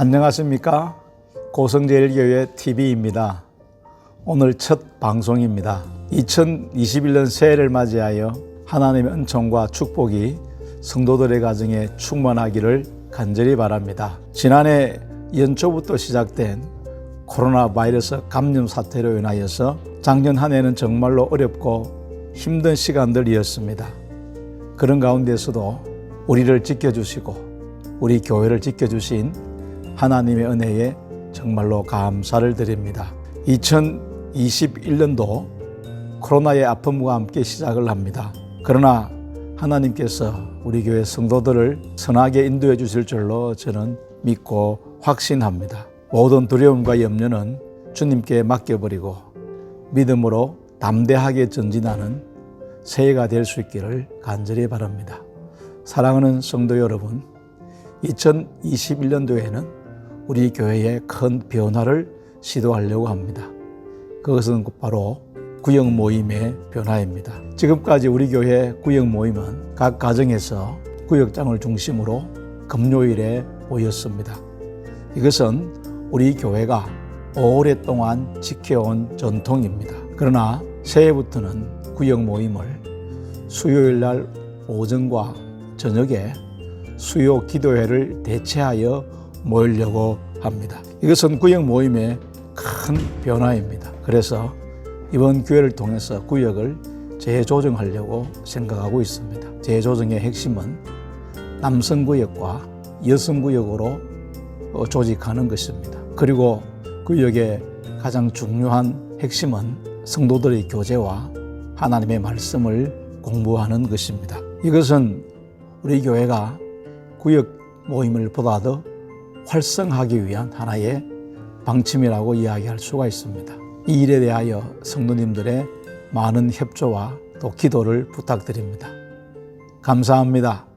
안녕하십니까 고성제일교회 TV입니다. 오늘 첫 방송입니다. 2021년 새해를 맞이하여 하나님의 은총과 축복이 성도들의 가정에 충만하기를 간절히 바랍니다. 지난해 연초부터 시작된 코로나 바이러스 감염 사태로 인하여서 작년 한 해는 정말로 어렵고 힘든 시간들이었습니다. 그런 가운데서도 우리를 지켜주시고 우리 교회를 지켜주신 하나님의 은혜에 정말로 감사를 드립니다. 2021년도 코로나의 아픔과 함께 시작을 합니다. 그러나 하나님께서 우리 교회 성도들을 선하게 인도해 주실 줄로 저는 믿고 확신합니다. 모든 두려움과 염려는 주님께 맡겨버리고 믿음으로 담대하게 전진하는 새해가 될 수 있기를 간절히 바랍니다. 사랑하는 성도 여러분, 2021년도에는 우리 교회에 큰 변화를 시도하려고 합니다. 그것은 곧바로 구역 모임의 변화입니다. 지금까지 우리 교회 구역 모임은 각 가정에서 구역장을 중심으로 금요일에 모였습니다. 이것은 우리 교회가 오랫동안 지켜온 전통입니다. 그러나 새해부터는 구역 모임을 수요일 날 오전과 저녁에 수요 기도회를 대체하여 모이려고 합니다. 이것은 구역 모임의 큰 변화입니다. 그래서 이번 기회를 통해서 구역을 재조정하려고 생각하고 있습니다. 재조정의 핵심은 남성 구역과 여성 구역으로 어, 조직하는 것입니다. 그리고 구역의 가장 중요한 핵심은 성도들의 교제와 하나님의 말씀을 공부하는 것입니다. 이것은 우리 교회가 구역 모임을 보다 더 활성하기 위한 하나의 방침이라고 이야기할 수가 있습니다. 이 일에 대하여 성도님들의 많은 협조와 또 기도를 부탁드립니다. 감사합니다.